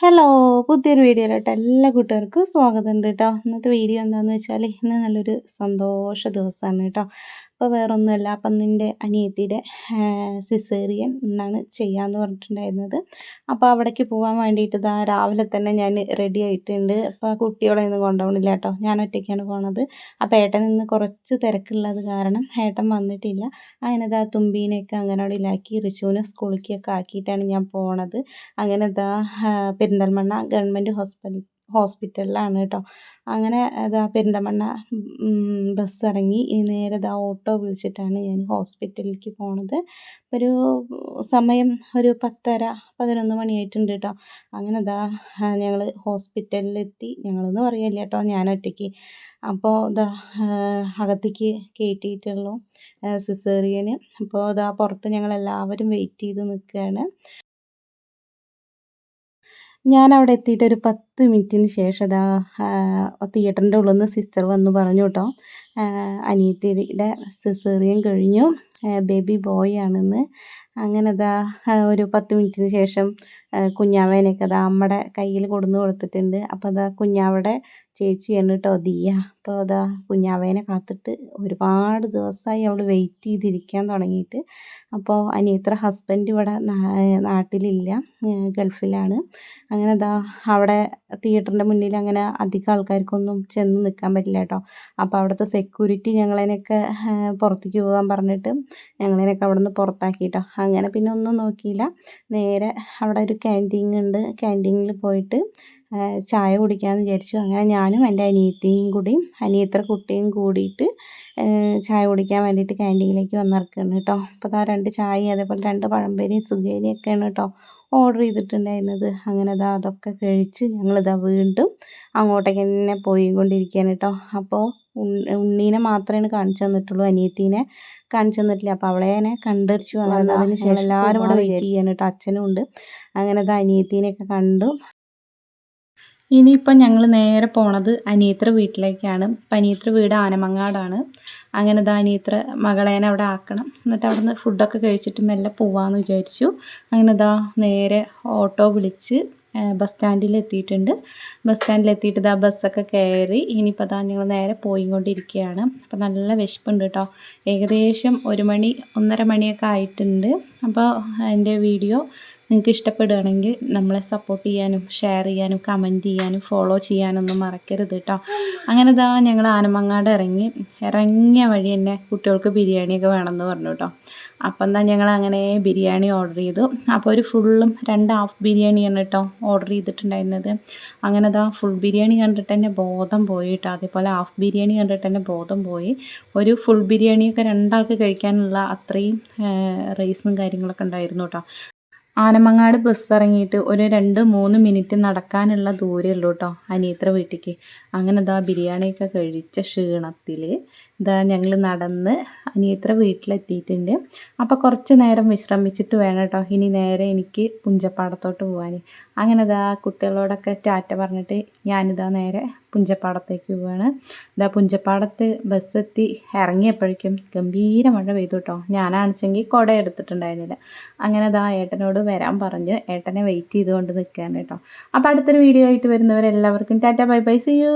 Hello പുതിയൊരു വീഡിയോയിലോട്ട് എല്ലാ കൂട്ടുകാർക്കും സ്വാഗതം ഉണ്ട് കേട്ടോ ഇന്നത്തെ വീഡിയോ എന്താണെന്ന് വെച്ചാൽ ഇന്ന് നല്ലൊരു സന്തോഷ ദിവസമാണ് കേട്ടോ അപ്പോൾ വേറൊന്നുമല്ല. അപ്പം നിന്റെ അനിയത്തിയുടെ സിസേറിയൻ എന്നാണ് ചെയ്യാമെന്ന് പറഞ്ഞിട്ടുണ്ടായിരുന്നത്. അപ്പോൾ അവിടേക്ക് പോകാൻ വേണ്ടിയിട്ട് ഇതാ രാവിലെ തന്നെ ഞാൻ റെഡി ആയിട്ടുണ്ട്. അപ്പോൾ കുട്ടികളെ ഒന്നും കൊണ്ടുപോകണില്ല കേട്ടോ. ഞാൻ ഒറ്റയ്ക്കാണ് പോണത്. അപ്പോൾ ഏട്ടൻ ഇന്ന് കുറച്ച് തിരക്കുള്ളത് കാരണം ഏട്ടൻ വന്നിട്ടില്ല. അങ്ങനെ ഇതാ തുമ്പീനെയൊക്കെ അംഗനവാടിയിലാക്കി റിഷുവിനെ സ്കൂളിലേക്കൊക്കെ ആക്കിയിട്ടാണ് ഞാൻ പോണത്. അങ്ങനെ ഇതാ പെരിന്തൽമണ്ണ ഗവൺമെന്റ് ഹോസ്പിറ്റൽ ഹോസ്പിറ്റലിലാണ് കേട്ടോ അങ്ങനെ അതാ പെരിന്തമണ്ണ ബസ് ഇറങ്ങി നേരെ ഇതാ ഓട്ടോ വിളിച്ചിട്ടാണ് ഞാൻ ഹോസ്പിറ്റലിലേക്ക് പോണത്. ഒരു സമയം ഒരു പത്തര പതിനൊന്ന് മണിയായിട്ടുണ്ട് കേട്ടോ അങ്ങനെ ഇതാ ഞങ്ങൾ ഹോസ്പിറ്റലിലെത്തി. ഞങ്ങളെന്ന് പറയല്ലേ കേട്ടോ ഞാൻ ഒറ്റയ്ക്ക് അപ്പോൾ ഇതാ അകത്തേക്ക് കയറ്റിയിട്ടുള്ളൂ സിസേറിയന്. അപ്പോൾ ഇതാ പുറത്ത് ഞങ്ങളെല്ലാവരും വെയിറ്റ് ചെയ്ത് നിൽക്കുകയാണ് ഞാൻ അവിടെ എത്തിയിട്ട് ഒരു പത്ത് മിനിറ്റിന് ശേഷം അതാ തിയേറ്ററിന്റെ ഉള്ളിൽ നിന്ന് സിസ്റ്റർ വന്ന് പറഞ്ഞു കേട്ടോ അനിയത്തിയുടെ സിസേറിയൻ കഴിഞ്ഞു. ബേബി ബോയ് ആണെന്ന്. അങ്ങനെ അതാ ഒരു പത്ത് മിനിറ്റിന് ശേഷം കുഞ്ഞാവേനെയൊക്കെ അതാ അമ്മയുടെ കയ്യിൽ കൊടുന്ന് കൊടുത്തിട്ടുണ്ട്. അപ്പോൾ അതാ കുഞ്ഞാവയുടെ ചേച്ചിയാണ് കേട്ടോ ദിയ. അപ്പോൾ അതാ കുഞ്ഞാവേനെ കാത്തിട്ട് ഒരുപാട് ദിവസമായി അവൾ വെയിറ്റ് ചെയ്തിരിക്കാൻ തുടങ്ങിയിട്ട്. അപ്പോൾ അനിയത്ര ഹസ്ബൻഡ് ഇവിടെ നാട്ടിലില്ല ഗൾഫിലാണ്. അങ്ങനെ അതാ അവിടെ തിയേറ്ററിന്റെ മുന്നിൽ അങ്ങനെ അധികം ആൾക്കാർക്കൊന്നും ചെന്ന് നിൽക്കാൻ പറ്റില്ല കേട്ടോ അപ്പോൾ അവിടുത്തെ സെക്യൂരിറ്റി ഞങ്ങളതിനൊക്കെ പുറത്തേക്ക് പോകാൻ പറഞ്ഞിട്ട് ഞങ്ങളതിനൊക്കെ അവിടെ നിന്ന് പുറത്താക്കി കേട്ടോ അങ്ങനെ പിന്നെ ഒന്നും നോക്കിയില്ല. നേരെ അവിടെ ഒരു ക്യാന്റീൻ ഉണ്ട്. ക്യാന്റീനിൽ പോയിട്ട് ചായ കുടിക്കാമെന്ന് വിചാരിച്ചു. അങ്ങനെ ഞാനും എന്റെ അനിയത്തിയും കൂടി അനിയത്ര കുട്ടിയും കൂടിയിട്ട് ചായ കുടിക്കാൻ വേണ്ടിയിട്ട് ക്യാന്റീനിലേക്ക് വന്നിറക്കുകയാണ് കേട്ടോ. അപ്പോൾ ആ രണ്ട് ചായയും അതേപോലെ രണ്ട് പഴംപൊരിയും സുഖേനിയൊക്കെയാണ് കേട്ടോ ഓർഡർ ചെയ്തിട്ടുണ്ടായിരുന്നത്. അങ്ങനെ അതാ അതൊക്കെ കഴിച്ച് ഞങ്ങളിതാ വീണ്ടും അങ്ങോട്ടേക്ക് തന്നെ പോയിക്കൊണ്ടിരിക്കുകയാണ് കേട്ടോ. അപ്പോൾ ഉണ്ണീനെ മാത്രമേ കാണിച്ചു തന്നിട്ടുള്ളൂ അനിയത്തിനെ കാണിച്ചു തന്നിട്ടില്ല. അപ്പോൾ അവളെ തന്നെ കണ്ടറിച്ചു അതിന് ശേഷം എല്ലാവരും കൂടെ വെയിറ്റ് ചെയ്യാൻ കേട്ടോ. അച്ഛനും ഉണ്ട്. അങ്ങനെ അത് അനിയത്തിനെയൊക്കെ കണ്ടു. ഇനിയിപ്പം ഞങ്ങൾ നേരെ പോണത് അനിയത്ര വീട്ടിലേക്കാണ്. അപ്പം അനിയത്ര വീട് ആനമങ്ങാടാണ്. അങ്ങനെ ദാ അനിയത്ര മകളേനെ അവിടെ ആക്കണം. എന്നിട്ട് അവിടെ നിന്ന് ഫുഡൊക്കെ കഴിച്ചിട്ട് മെല്ലെ പോവാമെന്ന് വിചാരിച്ചു. അങ്ങനെ ദാ നേരെ ഓട്ടോ വിളിച്ച് ബസ് സ്റ്റാൻഡിൽ എത്തിയിട്ടുണ്ട്. ബസ് സ്റ്റാൻഡിൽ എത്തിയിട്ട് ഇതാ ബസ്സൊക്കെ കയറി ഇനിയിപ്പോൾ അതാ ഞങ്ങൾ നേരെ പോയിക്കൊണ്ടിരിക്കുകയാണ്. അപ്പോൾ നല്ല വിശപ്പുണ്ട് കേട്ടോ ഏകദേശം ഒരു മണി ഒന്നര മണിയൊക്കെ ആയിട്ടുണ്ട്. അപ്പോൾ എന്റെ വീഡിയോ നിങ്ങൾക്ക് ഇഷ്ടപ്പെടുകയാണെങ്കിൽ നമ്മളെ സപ്പോർട്ട് ചെയ്യാനും ഷെയർ ചെയ്യാനും കമന്റ് ചെയ്യാനും ഫോളോ ചെയ്യാനൊന്നും മറക്കരുത് കേട്ടോ അങ്ങനെ ഇതാ ഞങ്ങൾ ആനമങ്ങാട് ഇറങ്ങി. ഇറങ്ങിയ വഴി തന്നെ കുട്ടികൾക്ക് ബിരിയാണിയൊക്കെ വേണമെന്ന് പറഞ്ഞു കേട്ടോ അപ്പം എന്താ ഞങ്ങൾ അങ്ങനെ ബിരിയാണി ഓർഡർ ചെയ്തു. അപ്പോൾ ഒരു ഫുള്ളും രണ്ട് ഹാഫ് ബിരിയാണിയാണ് കേട്ടോ ഓർഡർ ചെയ്തിട്ടുണ്ടായിരുന്നത്. അങ്ങനെ ഇതാ ഫുൾ ബിരിയാണി കണ്ടിട്ട് തന്നെ ബോധം പോയി കേട്ടോ അതേപോലെ ഹാഫ് ബിരിയാണി കണ്ടിട്ട് തന്നെ ബോധം പോയി. ഒരു ഫുൾ ബിരിയാണിയൊക്കെ രണ്ടാൾക്ക് കഴിക്കാനുള്ള അത്രയും റൈസും കാര്യങ്ങളൊക്കെ ഉണ്ടായിരുന്നു കേട്ടോ ആനമങ്ങാട് ബസ് ഇറങ്ങിയിട്ട് ഒരു രണ്ട് മൂന്ന് മിനിറ്റ് നടക്കാനുള്ള ദൂരമേ ഉള്ളൂ കേട്ടോ അനിയത്ര വീട്ടിലേക്ക് അങ്ങനെ ഇതാ ബിരിയാണിയൊക്കെ കഴിച്ച ക്ഷീണത്തിൽ ഇതാ ഞങ്ങൾ നടന്ന് അനിയത്ര വീട്ടിലെത്തിയിട്ടുണ്ട്. അപ്പോൾ കുറച്ച് നേരം വിശ്രമിച്ചിട്ട് വേണം കേട്ടോ ഇനി നേരെ എനിക്ക് പുഞ്ചപ്പാടത്തോട്ട് പോകാൻ അങ്ങനെ ഇതാ കുട്ടികളോടൊക്കെ ടാറ്റ പറഞ്ഞിട്ട് ഞാനിതാ നേരെ പുഞ്ചപ്പാടത്തേക്ക് പോവാണ്. ഇതാ പുഞ്ചപ്പാടത്ത് ബസ്സെത്തി ഇറങ്ങിയപ്പോഴേക്കും ഗംഭീര മഴ പെയ്തു കേട്ടോ ഞാനാണിച്ചെങ്കിൽ കുട എടുത്തിട്ടുണ്ടായിരുന്നില്ല. അങ്ങനെ ഇതാ ഏട്ടനോട് വരാൻ പറഞ്ഞ് ഏട്ടനെ വെയിറ്റ് ചെയ്തുകൊണ്ട് നിൽക്കുകയാണ് കേട്ടോ അപ്പോൾ അടുത്തൊരു വീഡിയോ ആയിട്ട് വരുന്നവരെല്ലാവർക്കും tata bye bye. See you